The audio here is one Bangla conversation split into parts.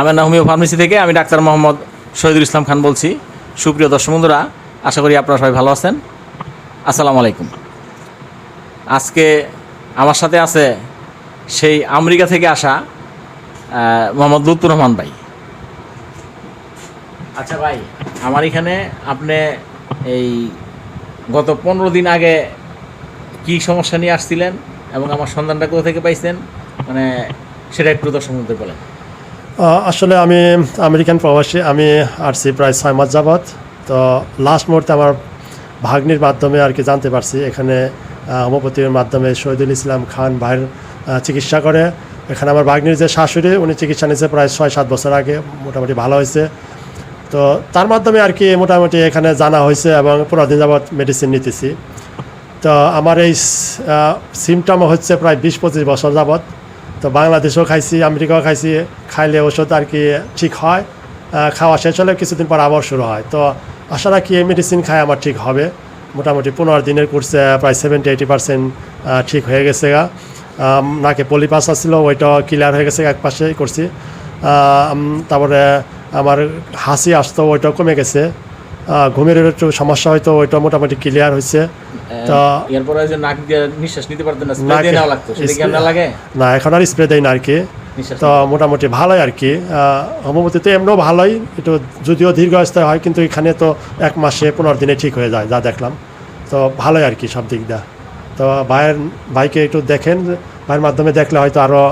আমেনা হোমিও ফার্মেসি থেকে, আমি ডাক্তার মোহাম্মদ শহীদুল ইসলাম খান বলছি। সুপ্রিয় দর্শক বন্ধুরা, আশা করি আপনারা সবাই ভালো আছেন। আসসালামু আলাইকুম। আজকে আমার সাথে আছে সেই আমেরিকা থেকে আসা মোহাম্মদ লুৎফুর রহমান ভাই। আচ্ছা ভাই, আমার এখানে আপনি এই গত পনেরো দিন আগে কি সমস্যা নিয়ে আসছিলেন এবং আমার সন্ধানটা কোথা থেকে পাইছেন? মানে সেটা একটু দর্শক বলেন। আসলে আমি আমেরিকান প্রবাসী আমি আসছি প্রায় ছয় মাস যাবৎ। তো লাস্ট মুহূর্তে আমার ভাগ্নির মাধ্যমে আর কি জানতে পারছি এখানে আহ, হোমিওপ্যাথির মাধ্যমে শহীদুল ইসলাম খান ভাইয়ের চিকিৎসা করে। এখানে আমার ভাগ্নির যে শাশুড়ি উনি চিকিৎসা নিয়েছে প্রায় ছয় সাত বছর আগে মোটামুটি ভালো হয়েছে। তো তার মাধ্যমে আর কি মোটামুটি এখানে জানা হয়েছে এবং পুরো দিন যাবৎ মেডিসিন নিতেছি। তো আমার এই সিমটম হচ্ছে প্রায় বিশ পঁচিশ বছর যাবৎ। তো বাংলাদেশেও খাইছি, আমেরিকাও খাইছি, খাইলে ওষুধ আর কি ঠিক হয়। খাওয়া শেষ হলে কিছুদিন পর আবার শুরু হয়। তো আশা রাখি এই মেডিসিন খাই আমার ঠিক হবে। মোটামুটি পনেরো দিনের কোর্সে প্রায় সেভেন্টি এইটি পার্সেন্ট ঠিক হয়ে গেছে গা। নাকে পলিপাস আসছিল ওইটাও ক্লিয়ার হয়ে গেছে এক পাশে করছি। তারপরে আমার হাসি আসতো, ওইটাও কমে গেছে। ঘুমের একটু সমস্যা হয়তো ওইটা মোটামুটি ক্লিয়ার হয়েছে তো এরপরে ওই যে নাক দিয়ে নিঃশ্বাস নিতে পারতেন না স্প্রে দিয়ে লাগতো সেটা কি লাগে? না এখন আর স্প্রে দেয় না আর কি তো মোটামুটি ভালোই আর কি হোমিওপ্যাথিতে এমনিও ভালোই একটু যদিও দীর্ঘস্থায়ী হয় কিন্তু এখানে তো এক মাসে পনেরো দিনে ঠিক হয়ে যায় যা দেখলাম। তো ভালোই আর কি সব দিক দিয়ে। তো ভাইয়ের ভাইকে একটু দেখেন ভাইয়ের মাধ্যমে দেখলে হয়তো আরও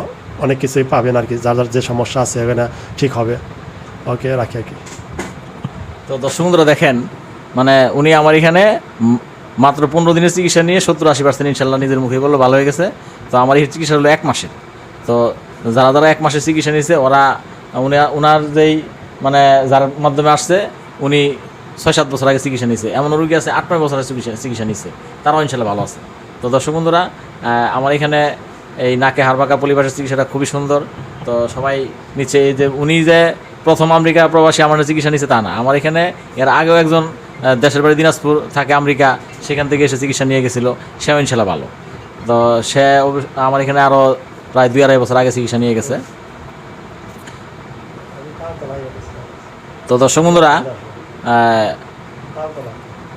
অনেক কিছুই পাবেন আর কি যার যার যে সমস্যা আছে এখানে ঠিক হবে। ওকে রাখি আর কি তো দর্শক বন্ধুরা দেখেন মানে উনি আমার এখানে মাত্র পনেরো দিনের চিকিৎসা নিয়ে সত্তর আশি পার্সেন্ট ইনশাল্লাহ নিজের মুখে বলল ভালো হয়ে গেছে। তো আমার এই চিকিৎসা হলো এক মাসের। তো যারা যারা এক মাসের চিকিৎসা নিয়েছে, ওরা উনি ওনার যেই মানে যার মাধ্যমে আসছে, উনি ছয় সাত বছর আগে চিকিৎসা নিয়েছে। এমন রুগী আছে আট নয় বছর আগে চিকিৎসা চিকিৎসা নিচ্ছে তারাও ইনশাল্লাহ ভালো আছে। তো দর্শক বন্ধুরা আমার এখানে এই নাকে হাড়বাঁকা পরিবারের চিকিৎসাটা খুবই সুন্দর। তো সবাই নিচ্ছে এই যে উনি যে প্রথম আমেরিকা প্রবাসী আমার চিকিৎসা নিচ্ছে তা না। আমার এখানে এর আগেও একজন দেশের বাড়ি দিনাজপুর থাকে আমেরিকা, সেখান থেকে এসে চিকিৎসা নিয়ে গেছিল। সেও ইনশাল্লাহ ভালো। তো সে আমার এখানে আরও প্রায় দুই আড়াই বছর আগে চিকিৎসা নিয়ে গেছে। তো দর্শক বন্ধুরা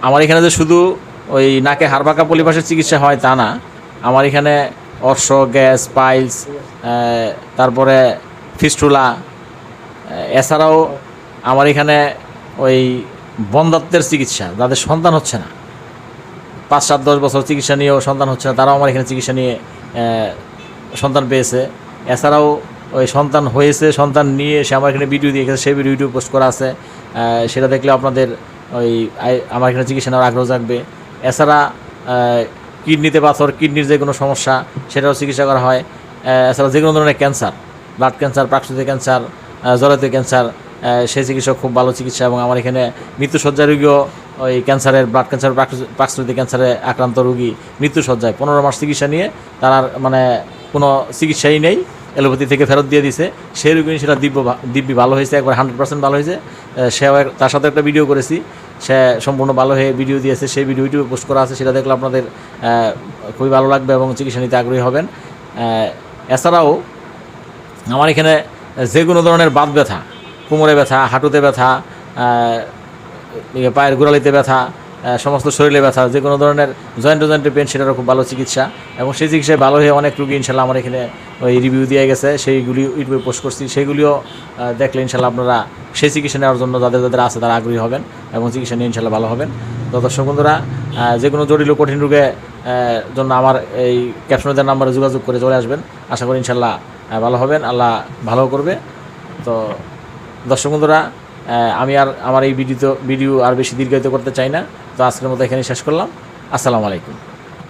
আমার এখানে যে শুধু ওই নাকে হাড়বাঁকা পলিপাসের চিকিৎসা হয় তা না, আমার এখানে অর্শ, গ্যাস, পাইলস তারপরে ফিস্টুলা এছাড়াও আমার এখানে ওই বন্ধাত্বের চিকিৎসা যাদের সন্তান হচ্ছে না। পাঁচ সাত দশ বছর চিকিৎসা নিয়েও সন্তান হচ্ছে না, তারাও আমার এখানে চিকিৎসা নিয়ে সন্তান পেয়েছে। এছাড়াও ওই সন্তান হয়েছে, সন্তান নিয়ে সে আমার এখানে ভিডিও দিয়ে গেছে সেই ভিডিও ইউটিউব পোস্ট করা আছে। সেটা দেখলে আপনাদের ওই আমার এখানে চিকিৎসা নেওয়ার আগ্রহ জাগবে। এছাড়া কিডনিতে পাথর, কিডনির যে কোনো সমস্যা সেটাও চিকিৎসা করা হয়। এছাড়া যে কোনো ধরনের ক্যান্সার, ব্লাড ক্যান্সার, প্রাকৃতিক ক্যান্সার জলাতীয় ক্যান্সার সেই চিকিৎসা খুব ভালো চিকিৎসা এবং আমার এখানে মৃত্যুসজ্জা রোগীও, ওই ক্যান্সারের ব্লাড ক্যান্সার প্রাকৃতিক ক্যান্সারে আক্রান্ত রোগী মৃত্যুসজ্জায়। পনেরো মাস চিকিৎসা নিয়ে তার মানে কোনো চিকিৎসাই নেই এলোপ্যাথি থেকে ফেরত দিয়ে দিছে। সেই রোগী সেটা দিব্য দিব্যি ভালো হয়েছে, একবার হান্ড্রেড পার্সেন্ট ভালো হয়েছে। সেও তার সাথে একটা ভিডিও করেছি। সে সম্পূর্ণ ভালো হয়ে ভিডিও দিয়েছে। সেই ভিডিও ইউটিউবে পোস্ট করা আছে, সেটা দেখলে আপনাদের খুবই ভালো লাগবে এবং চিকিৎসা নিতে আগ্রহী হবেন। এছাড়াও আমার এখানে যে কোনো ধরনের বাত ব্যথা, কোমরে ব্যথা, হাঁটুতে ব্যথা পায়ের গোড়ালিতে ব্যথা সমস্ত শরীরে ব্যথা যে কোনো ধরনের জয়েন্ট জয়েন্টের পেন সেটারও খুব ভালো চিকিৎসা এবং সেই চিকিৎসায় ভালো হয়ে অনেক রুগী ইনশাল্লাহ আমার এখানে ওই রিভিউ দিয়ে গেছে। সেইগুলি ইউটিউবে পোস্ট করছি। সেইগুলিও দেখলে ইনশাল্লাহ আপনারা সেই চিকিৎসা নেওয়ার জন্য যাদের যাদের আছে তারা আগ্রহী হবেন এবং চিকিৎসা নিয়ে ইনশাল্লাহ ভালো হবেন। তো দর্শক বন্ধুরা যে কোনো জটিল কঠিন রোগে জন্য আমার এই ক্যাপশনে দেওয়ার নাম্বারে যোগাযোগ করে চলে আসবেন। আশা করি ইনশাল্লাহ ভালো হবেন, আল্লাহ ভালো করবে। তো দর্শক বন্ধুরা আমি আর আমার এই ভিডিও ভিডিও আর বেশি দীর্ঘায়িত করতে চাই না। তো আজকের মতো এখানে শেষ করলাম। আসসালামু আলাইকুম।